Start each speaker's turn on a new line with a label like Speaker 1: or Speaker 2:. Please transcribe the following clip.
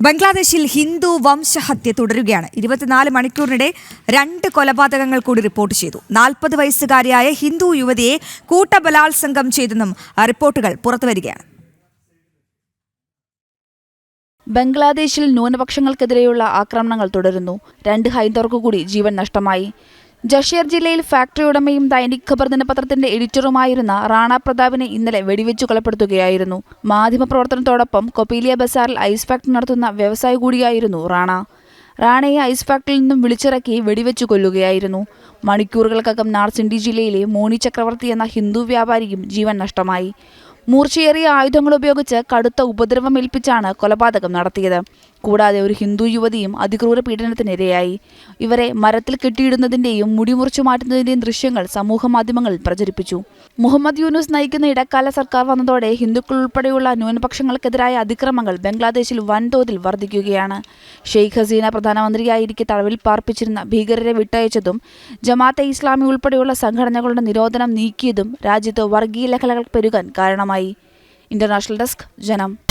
Speaker 1: ബംഗ്ലാദേശിൽ ഹിന്ദു വംശഹത്യ തുടരുകയാണ്. ഇരുപത്തിനാല് മണിക്കൂറിനിടെ രണ്ട് കൊലപാതകങ്ങൾ കൂടി റിപ്പോർട്ട് ചെയ്തു. നാൽപ്പത് വയസ്സുകാരിയായ ഹിന്ദു യുവതിയെ കൂട്ടബലാത്സംഗം ചെയ്തെന്നും റിപ്പോർട്ടുകൾ പുറത്തുവരികയാണ്.
Speaker 2: ബംഗ്ലാദേശിൽ ന്യൂനപക്ഷങ്ങൾക്കെതിരെയുള്ള ആക്രമണങ്ങൾ തുടരുന്നു. രണ്ട് ഹൈന്ദവർക്ക് കൂടി ജീവൻ നഷ്ടമായി. ജഷീർ ജില്ലയിൽ ഫാക്ടറി ഉടമയും ദൈനിക് ഖബർ ദിനപത്രത്തിന്റെ എഡിറ്ററുമായിരുന്ന റാണ പ്രതാപിനെ ഇന്നലെ വെടിവെച്ചു കൊലപ്പെടുത്തുകയായിരുന്നു. മാധ്യമപ്രവർത്തനത്തോടൊപ്പം കൊപ്പീലിയ ബസാറിൽ ഐസ് ഫാക്ടറി നടത്തുന്ന വ്യവസായി കൂടിയായിരുന്നു റാണ. റാണയെ ഐസ് ഫാക്ടറിയിൽ നിന്നും വിളിച്ചിറക്കി വെടിവെച്ചു കൊല്ലുകയായിരുന്നു. മണിക്കൂറുകൾക്കകം നാർസിൻഡി ജില്ലയിലെ മോണി ചക്രവർത്തി എന്ന ഹിന്ദു വ്യാപാരിയും ജീവൻ നഷ്ടമായി. മൂർച്ചയേറിയ ആയുധങ്ങൾ ഉപയോഗിച്ച് കടുത്ത ഉപദ്രവം ഏൽപ്പിച്ചാണ് കൊലപാതകം നടത്തിയത്. കൂടാതെ ഒരു ഹിന്ദു യുവതിയും അതിക്രൂര പീഡനത്തിനിരയായി. ഇവരെ മരത്തിൽ കെട്ടിയിടുന്നതിന്റെയും മുടിമുറിച്ചു മാറ്റുന്നതിന്റെയും ദൃശ്യങ്ങൾ സമൂഹ മാധ്യമങ്ങളിൽ പ്രചരിപ്പിച്ചു. മുഹമ്മദ് യൂനുസ് നയിക്കുന്ന ഇടക്കാല സർക്കാർ വന്നതോടെ ഹിന്ദുക്കൾ ഉൾപ്പെടെയുള്ള ന്യൂനപക്ഷങ്ങൾക്കെതിരായ അതിക്രമങ്ങൾ ബംഗ്ലാദേശിൽ വൻതോതിൽ വർദ്ധിക്കുകയാണ് ഷെയ്ഖ് ഹസീന പ്രധാനമന്ത്രിയായിരിക്കെ തടവിൽ പാർപ്പിച്ചിരുന്ന ഭീകരരെ വിട്ടയച്ചതും ജമാഅത്തെ ഇസ്ലാമി ഉൾപ്പെടെയുള്ള സംഘടനകളുടെ നിരോധനം നീക്കിയതും രാജ്യത്ത് വർഗീയ ലഹളകൾ പെരുകാൻ കാരണമായി. ഇന്റർനാഷണൽ ഡെസ്ക് ജനം.